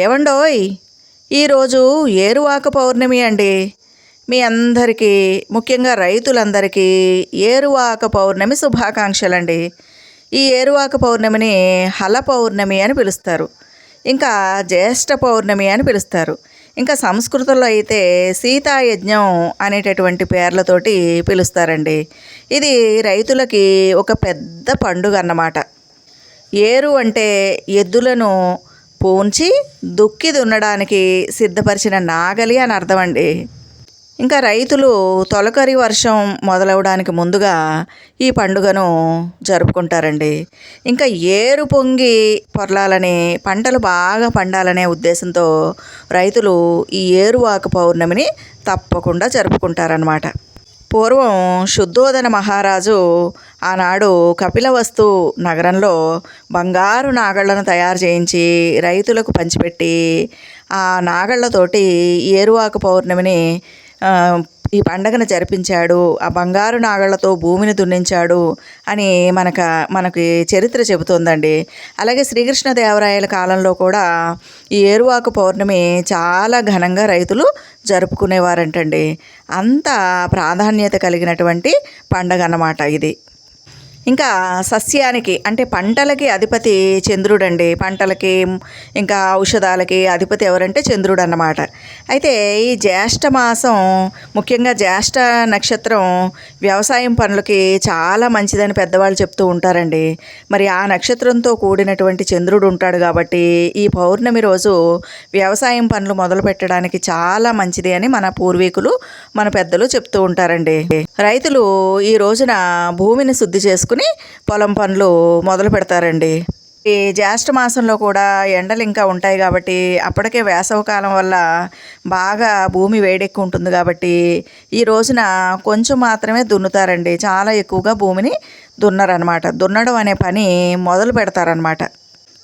ఏవండోయ్? ఈరోజు ఏరువాక పౌర్ణమి అండి. మీ అందరికీ ముఖ్యంగా రైతులందరికీ ఏరువాక పౌర్ణమి శుభాకాంక్షలండి. ఈ ఏరువాక పౌర్ణమిని హల పౌర్ణమి అని పిలుస్తారు. ఇంకా జ్యేష్ఠ పౌర్ణమి అని పిలుస్తారు. ఇంకా సంస్కృతంలో అయితే సీతాయజ్ఞం అనేటటువంటి పేర్లతోటి పిలుస్తారండి. ఇది రైతులకి ఒక పెద్ద పండుగ అన్నమాట ఏరు అంటే ఎద్దులను పూంచి దుక్కి దున్నడానికి సిద్ధపరిచిన నాగలి అని అర్థం అండి ఇంకా రైతులు తొలకరి వర్షం మొదలవడానికి ముందుగా ఈ పండుగను జరుపుకుంటారండి. ఇంకా ఏరు పొంగి పొరలాలని పంటలు బాగా పండాలనే ఉద్దేశంతో రైతులు ఈ ఏరువాక పౌర్ణమిని తప్పకుండా జరుపుకుంటారనమాట పూర్వం శుద్ధోదన మహారాజు ఆనాడు కపిలవస్తు నగరంలో బంగారు నాగళ్ళను తయారు చేయించి రైతులకు పంచిపెట్టి ఆ నాగళ్ళతోటి ఏరువాక పౌర్ణమిని ఈ పండగను జరిపించాడు. ఆ బంగారు నాగళ్ళతో భూమిని దున్నించాడు అని మనక మనకి చరిత్ర చెబుతోందండి. అలాగే శ్రీకృష్ణదేవరాయల కాలంలో కూడా ఈ ఏరువాక పౌర్ణమి చాలా ఘనంగా రైతులు జరుపుకునేవారంటండి. అంత ప్రాధాన్యత కలిగినటువంటి పండగ అన్నమాట ఇది. ఇంకా సస్యానికి అంటే పంటలకి అధిపతి చంద్రుడండి. పంటలకి ఇంకా ఔషధాలకి అధిపతి ఎవరంటే చంద్రుడు అన్నమాట అయితే ఈ జ్యేష్ఠ మాసం ముఖ్యంగా జ్యేష్ఠ నక్షత్రం వ్యవసాయం పనులకి చాలా మంచిదని పెద్దవాళ్ళు చెప్తూ ఉంటారండి. మరి ఆ నక్షత్రంతో కూడినటువంటి చంద్రుడు ఉంటాడు కాబట్టి ఈ పౌర్ణమి రోజు వ్యవసాయం పనులు మొదలు పెట్టడానికి చాలా మంచిది అని మన పూర్వీకులు మన పెద్దలు చెప్తూ ఉంటారండి. రైతులు ఈ రోజున భూమిని శుద్ధి చేసుకుని పొలం పనులు మొదలు పెడతారండి. ఈ జ్యేష్ఠ మాసంలో కూడా ఎండలు ఇంకా ఉంటాయి కాబట్టి అప్పటికే వేసవకాలం వల్ల బాగా భూమి వేడెక్కి ఉంటుంది కాబట్టి ఈ రోజున కొంచెం మాత్రమే దున్నుతారండి. చాలా ఎక్కువగా భూమిని దున్నరనమాట. దున్నడం అనే పని మొదలు పెడతారనమాట.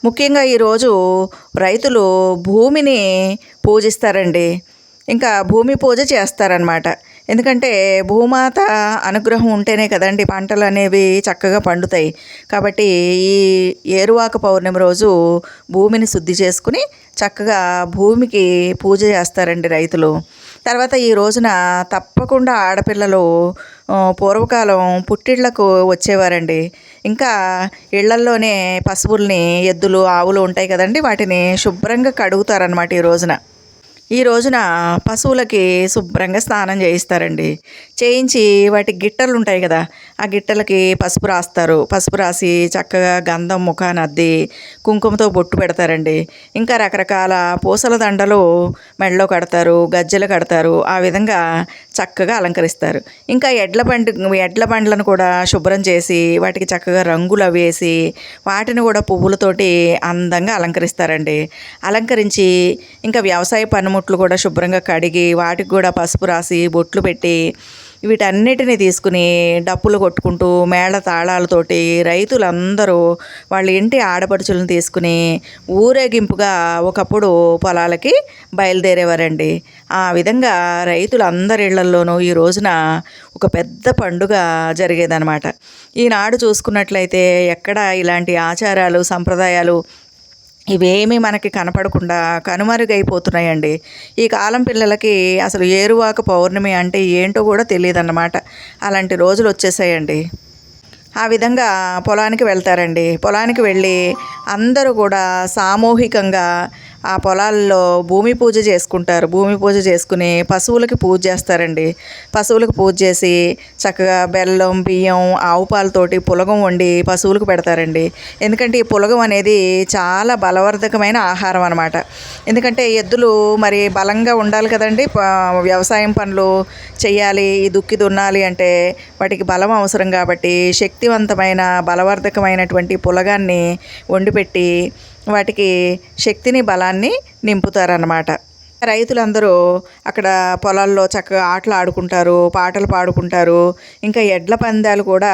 ముఖ్యంగా ఈరోజు రైతులు భూమిని పూజిస్తారండి. ఇంకా భూమి పూజ చేస్తారనమాట. ఎందుకంటే భూమాత అనుగ్రహం ఉంటేనే కదండి పంటలు అనేవి చక్కగా పండుతాయి. కాబట్టి ఈ ఏరువాక పౌర్ణమి రోజు భూమిని శుద్ధి చేసుకుని చక్కగా భూమికి పూజ చేస్తారండి రైతులు. తర్వాత ఈ రోజున తప్పకుండా ఆడపిల్లలు పూర్వకాలం పుట్టిళ్ళకు వచ్చేవారండి. ఇంకా ఇళ్ళల్లోనే పశువుల్ని ఎద్దులు ఆవులు ఉంటాయి కదండి వాటిని శుభ్రంగా కడుగుతారనమాట ఈ రోజున. ఈ రోజున పశువులకి శుభ్రంగా స్నానం చేయిస్తారండి. చేయించి వాటి గిట్టలు ఉంటాయి కదా ఆ గిట్టలకి పసుపు రాస్తారు. పసుపు రాసి చక్కగా గంధం ముఖాన్ని అద్ది కుంకుమతో బొట్టు పెడతారండి. ఇంకా రకరకాల పూసల దండలు మెడలో కడతారు గజ్జెలు కడతారు. ఆ విధంగా చక్కగా అలంకరిస్తారు. ఇంకా ఎడ్ల బండి ఎడ్ల బండ్లను కూడా శుభ్రం చేసి వాటికి చక్కగా రంగులు అవి వేసి వాటిని కూడా పువ్వులతోటి అందంగా అలంకరిస్తారండి. అలంకరించి ఇంకా వ్యవసాయ పనిముట్లు కూడా శుభ్రంగా కడిగి వాటికి కూడా పసుపు రాసి బొట్లు పెట్టి వీటన్నిటిని తీసుకుని డప్పులు కొట్టుకుంటూ మేళ తాళాలతోటి రైతులందరూ వాళ్ళ ఇంటి ఆడపడుచులను తీసుకుని ఊరేగింపుగా ఒకప్పుడు పొలాలకి బయలుదేరేవారండి. ఆ విధంగా రైతులందరి ఇళ్ళల్లోనూ ఈ రోజున ఒక పెద్ద పండుగ జరిగేదన్నమాట. ఈనాడు చూసుకున్నట్లయితే ఎక్కడ ఇలాంటి ఆచారాలు సంప్రదాయాలు ఇవేమీ మనకి కనపడకుండా కనుమరుగైపోతున్నాయండి. ఈ కాలం పిల్లలకి అసలు ఏరువాక పౌర్ణమి అంటే ఏంటో కూడా తెలియదన్నమాట. అలాంటి రోజులు వచ్చేసాయండి. ఆ విధంగా పొలానికి వెళ్తారండి. పొలానికి వెళ్ళి అందరూ కూడా సామూహికంగా ఆ పొలాల్లో భూమి పూజ చేసుకుంటారు. భూమి పూజ చేసుకుని పశువులకి పూజ చేస్తారండి. పశువులకు పూజ చేసి చక్కగా బెల్లం బియ్యం ఆవు పాలతోటి పులగం వండి పశువులకు పెడతారండి. ఎందుకంటే ఈ పులగం అనేది చాలా బలవర్ధకమైన ఆహారం అనమాట ఎందుకంటే ఎద్దులు మరి బలంగా ఉండాలి కదండి. వ్యవసాయం పనులు చేయాలి ఈ దుక్కి దున్నాలి అంటే వాటికి బలం అవసరం కాబట్టి శక్తివంతమైన బలవర్ధకమైనటువంటి పులగాన్ని వండిపెట్టి వాటికి శక్తిని బలాన్ని నింపుతారన్నమాట. రైతులందరూ అక్కడ పొలాల్లో చక్కగా ఆటలు ఆడుకుంటారు పాటలు పాడుకుంటారు ఇంకా ఎడ్ల పందాలు కూడా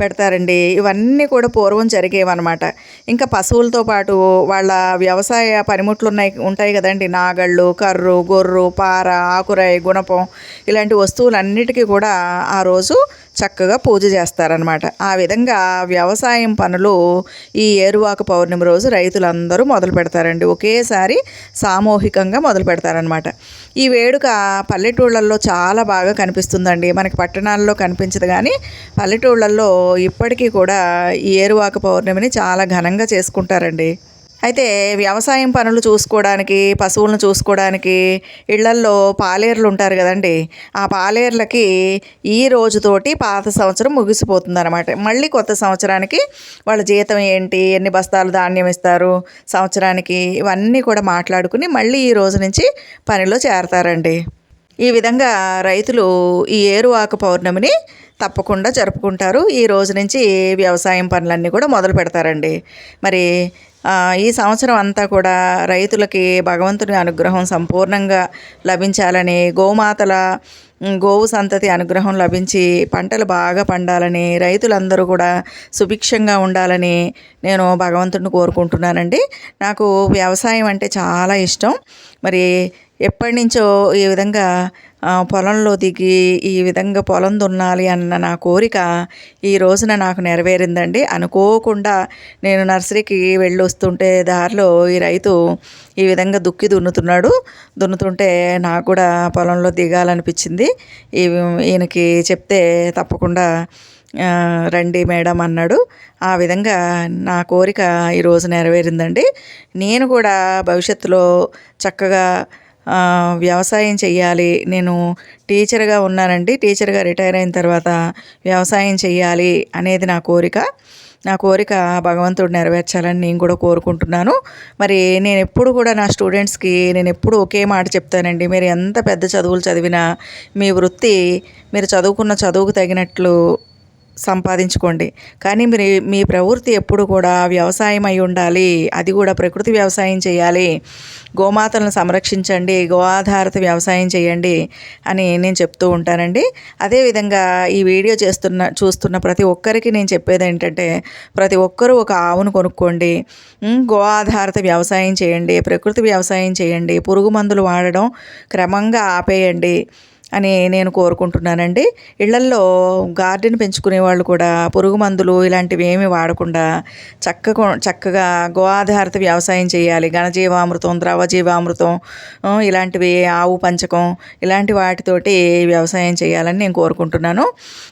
పెడతారండి. ఇవన్నీ కూడా పూర్వం జరిగేవన్నమాట. ఇంకా పశువులతో పాటు వాళ్ళ వ్యవసాయ పనిముట్లు ఉన్నాయి ఉంటాయి కదండి. నాగళ్ళు కర్రు గొర్రు పార ఆకురాయి గుణపం ఇలాంటి వస్తువులన్నిటికీ కూడా ఆ రోజు చక్కగా పూజ చేస్తారనమాట ఆ విధంగా వ్యవసాయం పనులు ఈ ఏరువాక పౌర్ణమి రోజు రైతులందరూ మొదలు పెడతారండి. ఒకేసారి సామూహికంగా మొదలు పెడతారనమాట ఈ వేడుక పల్లెటూళ్ళల్లో చాలా బాగా కనిపిస్తుందండి. మనకి పట్టణాల్లో కనిపించదు కానీ పల్లెటూళ్ళల్లో ఇప్పటికీ కూడా ఈ ఏరువాక పౌర్ణమిని చాలా ఘనంగా చేసుకుంటారండి. అయితే వ్యవసాయం పనులు చూసుకోవడానికి పశువులను చూసుకోవడానికి ఇళ్ళల్లో పాలేర్లు ఉంటారు కదండి. ఆ పాలేర్లకి ఈ రోజుతోటి పాత సంవత్సరం ముగిసిపోతుంది అనమాట మళ్ళీ కొత్త సంవత్సరానికి వాళ్ళ జీతం ఏంటి ఎన్ని బస్తాలు ధాన్యం ఇస్తారు సంవత్సరానికి ఇవన్నీ కూడా మాట్లాడుకుని మళ్ళీ ఈ రోజు నుంచి పనిలో చేరతారండి. ఈ విధంగా రైతులు ఈ ఏరువాక పౌర్ణమిని తప్పకుండా జరుపుకుంటారు. ఈ రోజు నుంచి వ్యవసాయం పనులన్నీ కూడా మొదలు పెడతారండి. మరి ఈ సంవత్సరం అంతా కూడా రైతులకి భగవంతుని అనుగ్రహం సంపూర్ణంగా లభించాలని గోమాతల గోవు సంతతి అనుగ్రహం లభించి పంటలు బాగా పండాలని రైతులందరూ కూడా సుభిక్షంగా ఉండాలని నేను భగవంతుడిని కోరుకుంటున్నానండి. నాకు వ్యవసాయం అంటే చాలా ఇష్టం. మరి ఎప్పటి నుంచో ఈ విధంగా పొలంలో దిగి ఈ విధంగా పొలం దున్నాలి అన్న నా కోరిక ఈ రోజున నాకు నెరవేరిందండి. అనుకోకుండా నేను నర్సరీకి వెళ్ళి వస్తుంటే దారిలో ఈ రైతు ఈ విధంగా దుక్కి దున్నుతున్నాడు. దున్నుతుంటే నాకు కూడా పొలంలో దిగాలనిపించింది. ఈయనకి చెప్తే తప్పకుండా రండి మేడం అన్నాడు. ఆ విధంగా నా కోరిక ఈరోజు నెరవేరిందండి. నేను కూడా భవిష్యత్తులో చక్కగా వ్యవసాయం చెయ్యాలి. నేను టీచర్గా ఉన్నానండి. టీచర్గా రిటైర్ అయిన తర్వాత వ్యవసాయం చెయ్యాలి అనేది నా కోరిక. నా కోరిక భగవంతుడు నెరవేర్చాలని నేను కూడా కోరుకుంటున్నాను. మరి నేను ఎప్పుడు కూడా నా స్టూడెంట్స్కి నేను ఎప్పుడు ఒకే మాట చెప్తానండి. మీరు ఎంత పెద్ద చదువులు చదివినా మీ వృత్తి మీరు చదువుకున్న చదువుకు తగినట్లు సంపాదించుకోండి. కానీ మీరు మీ ప్రవృత్తి ఎప్పుడు కూడా వ్యవసాయం అయి ఉండాలి. అది కూడా ప్రకృతి వ్యవసాయం చేయాలి. గోమాతలను సంరక్షించండి. గో ఆధారిత వ్యవసాయం చేయండి అని నేను చెప్తూ ఉంటానండి. అదేవిధంగా ఈ వీడియో చేస్తున్న చూస్తున్న ప్రతి ఒక్కరికి నేను చెప్పేది ఏంటంటే ప్రతి ఒక్కరూ ఒక ఆవును కొనుక్కోండి. గో ఆధారిత వ్యవసాయం చేయండి. ప్రకృతి వ్యవసాయం చేయండి. పురుగు మందులు వాడడం క్రమంగా ఆపేయండి. అని నేను కోరుకుంటున్నానండి. ఇళ్ళల్లో గార్డెన్ పెంచుకునే వాళ్ళు కూడా పురుగు మందులు ఇలాంటివి ఏమి వాడకుండా చక్కగా చక్కగా గో ఆధారిత వ్యవసాయం చేయాలి. ఘనజీవామృతం ద్రవ జీవామృతం ఇలాంటివి ఆవు పంచకం ఇలాంటి వాటితోటి వ్యవసాయం చేయాలని నేను కోరుకుంటున్నాను.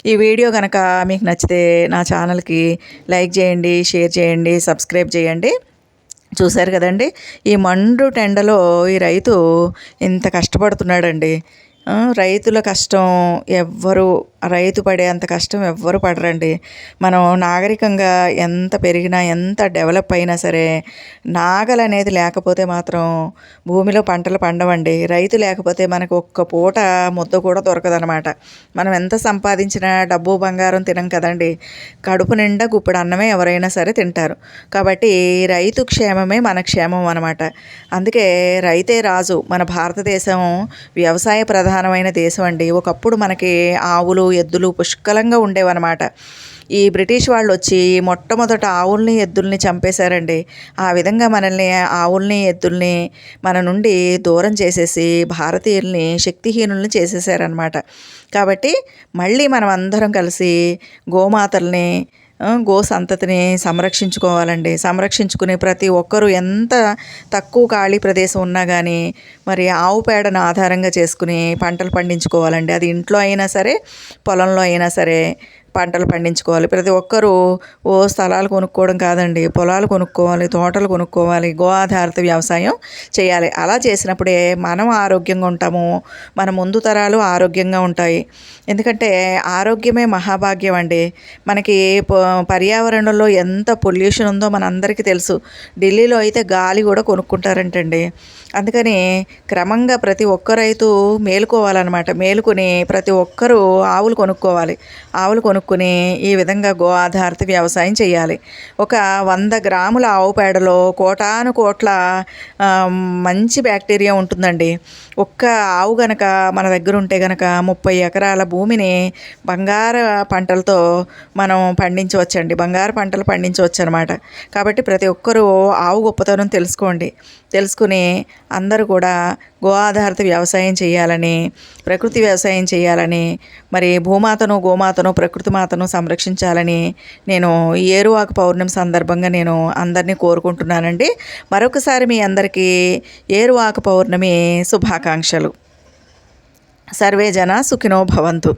ఈ వీడియో కనుక మీకు నచ్చితే నా ఛానల్కి లైక్ చేయండి షేర్ చేయండి సబ్స్క్రైబ్ చేయండి. చూశారు కదండి? ఈ మండు టెండలో ఈ రైతు ఇంత కష్టపడుతున్నాడండి. రైతుల కష్టం ఎవ్వరు రైతు పడే అంత కష్టం ఎవ్వరు పడరండి. మనం నాగరికంగా ఎంత పెరిగినా ఎంత డెవలప్ అయినా సరే నాగలు అనేది లేకపోతే మాత్రం భూమిలో పంటలు పండవండి. రైతు లేకపోతే మనకు ఒక్క పూట ముద్ద కూడా దొరకదనమాట మనం ఎంత సంపాదించినా డబ్బు బంగారం తినం కదండి. కడుపు నిండా గుప్పుడు అన్నమే ఎవరైనా సరే తింటారు. కాబట్టి రైతు క్షేమమే మన క్షేమం అనమాట అందుకే రైతే రాజు. మన భారతదేశం వ్యవసాయ ప్రధానమైన దేశం అండి. ఒకప్పుడు మనకి ఆవులు ఎద్దులు పుష్కలంగా ఉండేవన్నమాట. ఈ బ్రిటిష్ వాళ్ళు వచ్చి మొట్టమొదట ఆవుల్ని ఎద్దుల్ని చంపేశారండి. ఆ విధంగా మనల్ని ఆవుల్ని ఎద్దుల్ని మన నుండి దూరం చేసేసి భారతీయుల్ని శక్తిహీనుల్ని చేసేసారనమాట కాబట్టి మళ్ళీ మనం అందరం కలిసి గోమాతల్ని గో సంతతిని సంరక్షించుకోవాలండి. సంరక్షించుకునే ప్రతి ఒక్కరూ ఎంత తక్కువ ఖాళీ ప్రదేశం ఉన్నా కానీ మరి ఆవు పేడను ఆధారంగా చేసుకుని పంటలు పండించుకోవాలండి. అది ఇంట్లో అయినా సరే పొలంలో అయినా సరే పంటలు పండించుకోవాలి. ప్రతి ఒక్కరూ ఓ స్థలాలు కొనుక్కోవడం కాదండి. పొలాలు కొనుక్కోవాలి తోటలు కొనుక్కోవాలి గో ఆధారిత వ్యవసాయం చేయాలి. అలా చేసినప్పుడే మనం ఆరోగ్యంగా ఉంటాము. మన ముందు తరాలు ఆరోగ్యంగా ఉంటాయి. ఎందుకంటే ఆరోగ్యమే మహాభాగ్యం అండి. మనకి ప- పర్యావరణంలో ఎంత పొల్యూషన్ ఉందో మనందరికీ తెలుసు. ఢిల్లీలో అయితే గాలి కూడా కొనుక్కుంటారంటండి. అందుకని క్రమంగా ప్రతి ఒక్క రైతు మేలుకోవాలన్నమాట. మేలుకొని ప్రతి ఒక్కరూ ఆవులు కొనుక్కోవాలి. ఆవులు కొనుక్కు కొనుక్కుని ఈ విధంగా గో ఆధారిత వ్యవసాయం చేయాలి. ఒక వంద గ్రాముల ఆవు పేడలో కోటాను కోట్ల మంచి బ్యాక్టీరియా ఉంటుందండి. ఒక్క ఆవు గనక మన దగ్గర ఉంటే గనక ముప్పై ఎకరాల భూమిని బంగారు పంటలతో మనం పండించవచ్చండి. బంగారు పంటలు పండించవచ్చు అనమాట కాబట్టి ప్రతి ఒక్కరూ ఆవు గొప్పతనం తెలుసుకోండి. తెలుసుకుని అందరూ కూడా గో ఆధారిత వ్యవసాయం చేయాలని ప్రకృతి వ్యవసాయం చేయాలని మరి భూమాతను గోమాతను ప్రకృతి మాతను సంరక్షించాలని నేను ఈ ఏరువాకు పౌర్ణమి సందర్భంగా నేను అందరినీ కోరుకుంటున్నానండి. మరొకసారి మీ అందరికీ ఏరువాకు పౌర్ణమి శుభాకాంక్షలు. సర్వే జన సుఖినో భవంతు.